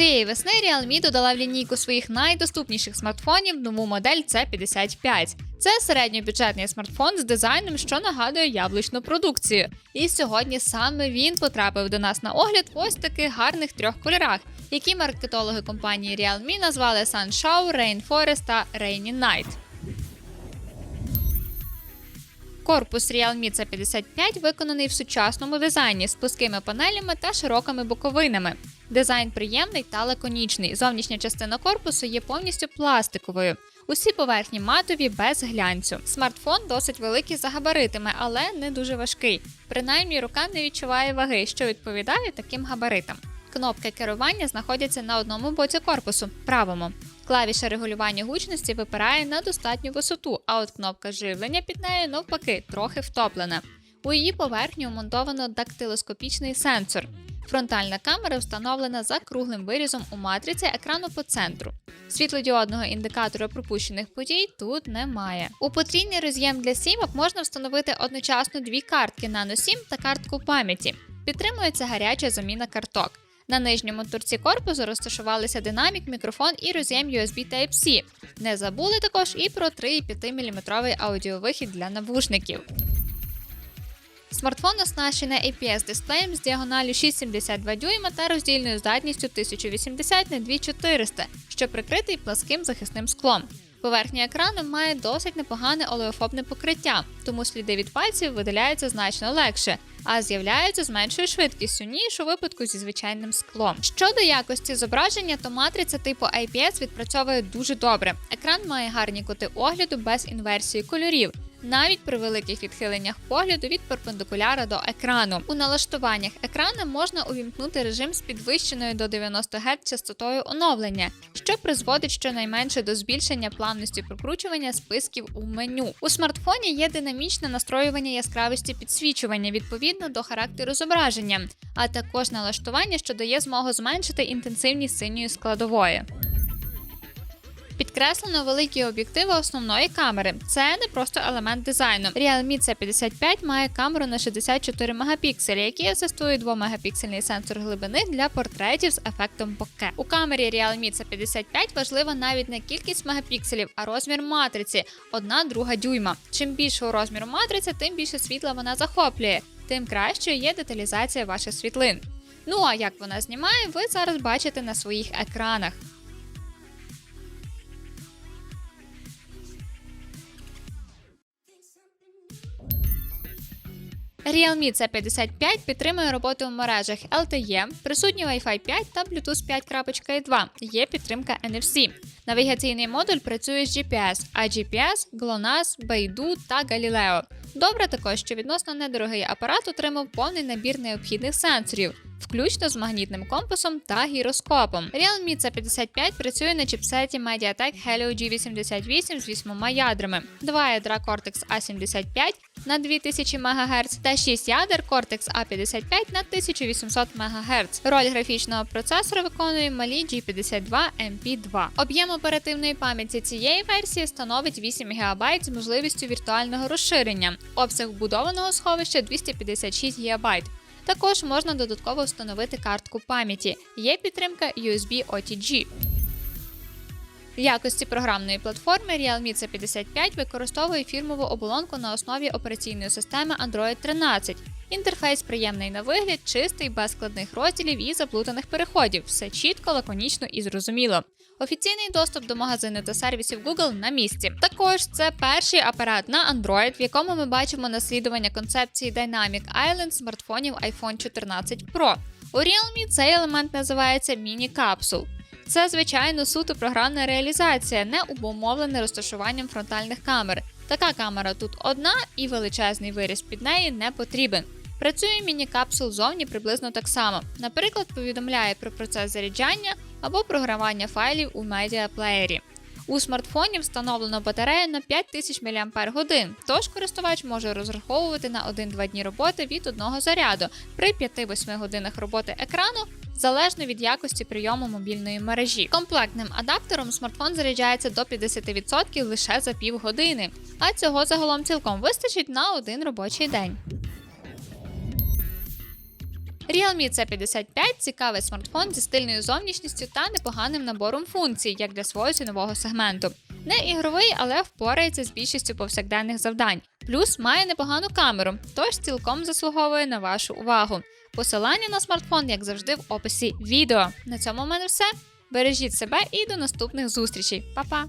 Цієї весни Realme додала в лінійку своїх найдоступніших смартфонів нову модель C55. Це середньобюджетний смартфон з дизайном, що нагадує яблучну продукцію. І сьогодні саме він потрапив до нас на огляд в ось таких гарних трьох кольорах, які маркетологи компанії Realme назвали Sunshine, Rainforest та Rainy Night. Корпус Realme C55 виконаний в сучасному дизайні з плоскими панелями та широкими боковинами. Дизайн приємний та лаконічний. Зовнішня частина корпусу є повністю пластиковою. Усі поверхні матові без глянцю. Смартфон досить великий за габаритами, але не дуже важкий. Принаймні, рука не відчуває ваги, що відповідає таким габаритам. Кнопки керування знаходяться на одному боці корпусу, правому. Клавіша регулювання гучності випирає на достатню висоту, а от кнопка живлення під нею навпаки трохи втоплена. У її поверхні вмонтовано дактилоскопічний сенсор. Фронтальна камера встановлена за круглим вирізом у матриці екрану по центру. Світлодіодного індикатора пропущених подій тут немає. У потрійний роз'єм для сімок можна встановити одночасно дві картки Nano SIM та картку пам'яті. Підтримується гаряча заміна карток. На нижньому торці корпусу розташувалися динамік, мікрофон і роз'єм USB Type-C. Не забули також і про 3,5 мм аудіовихід для навушників. Смартфон оснащений APS дисплеєм з діагоналю 6,72 дюйма та роздільною здатністю 1080 на 2400, що прикритий пласким захисним склом. Поверхня екрану має досить непогане олеофобне покриття, тому сліди від пальців видаляються значно легше, а з'являються з меншою швидкістю, ніж у випадку зі звичайним склом. Щодо якості зображення, то матриця типу IPS відпрацьовує дуже добре. Екран має гарні кути огляду без інверсії кольорів. Навіть при великих відхиленнях погляду від перпендикуляра до екрану. У налаштуваннях екрана можна увімкнути режим з підвищеною до 90 Гц частотою оновлення, що призводить щонайменше до збільшення плавності прокручування списків у меню. У смартфоні є динамічне настроювання яскравості підсвічування відповідно до характеру зображення, а також налаштування, що дає змогу зменшити інтенсивність синьої складової. Підкреслено великі об'єктиви основної камери. Це не просто елемент дизайну. Realme C55 має камеру на 64 мегапікселі, який асистує 2 мегапіксельний сенсор глибини для портретів з ефектом боке. У камері Realme C55 важлива навіть не кількість мегапікселів, а розмір матриці 1,2 дюйма. Чим більшого розміру матриця, тим більше світла вона захоплює, тим кращою є деталізація ваших світлин. Ну а як вона знімає, ви зараз бачите на своїх екранах. Realme C55 підтримує роботу в мережах LTE, присутні Wi-Fi 5 та Bluetooth 5.2. Є підтримка NFC. Навігаційний модуль працює з GPS, а GPS, GLONASS, Beidou та Galileo. Добре також, що відносно недорогий апарат отримав повний набір необхідних сенсорів, включно з магнітним компасом та гіроскопом. Realme C55 працює на чіпсеті MediaTek Helio G88 з 8 ядрами, два ядра Cortex A75 на 2000 МГц та 6 ядер Cortex A55 на 1800 МГц. Роль графічного процесора виконує малі G52 MP2. Об'єм оперативної пам'яті цієї версії становить 8 ГБ з можливістю віртуального розширення. Обсяг вбудованого сховища 256 ГБ. Також можна додатково встановити картку пам'яті. Є підтримка USB OTG. В якості програмної платформи Realme C55 використовує фірмову оболонку на основі операційної системи Android 13. Інтерфейс приємний на вигляд, чистий, без складних розділів і заплутаних переходів. Все чітко, лаконічно і зрозуміло. Офіційний доступ до магазину та сервісів Google на місці. Також це перший апарат на Android, в якому ми бачимо наслідування концепції Dynamic Island смартфонів iPhone 14 Pro. У Realme цей елемент називається міні-капсул. Це, звичайно, суто програмна реалізація, не обумовлене розташуванням фронтальних камер. Така камера тут одна і величезний виріз під неї не потрібен. Працює міні-капсул зовні приблизно так само. Наприклад, повідомляє про процес заряджання або програвання файлів у медіаплеєрі. У смартфоні встановлено батарею на 5000 мАч, тож користувач може розраховувати на 1-2 дні роботи від одного заряду при 5-8 годинах роботи екрану залежно від якості прийому мобільної мережі. Комплектним адаптером смартфон заряджається до 50% лише за півгодини, а цього загалом цілком вистачить на один робочий день. Realme C55 цікавий смартфон зі стильною зовнішністю та непоганим набором функцій, як для свого цінового сегменту. Не ігровий, але впорається з більшістю повсякденних завдань. Плюс має непогану камеру, тож цілком заслуговує на вашу увагу. Посилання на смартфон, як завжди, в описі відео. На цьому в мене все. Бережіть себе і до наступних зустрічей. Па-па!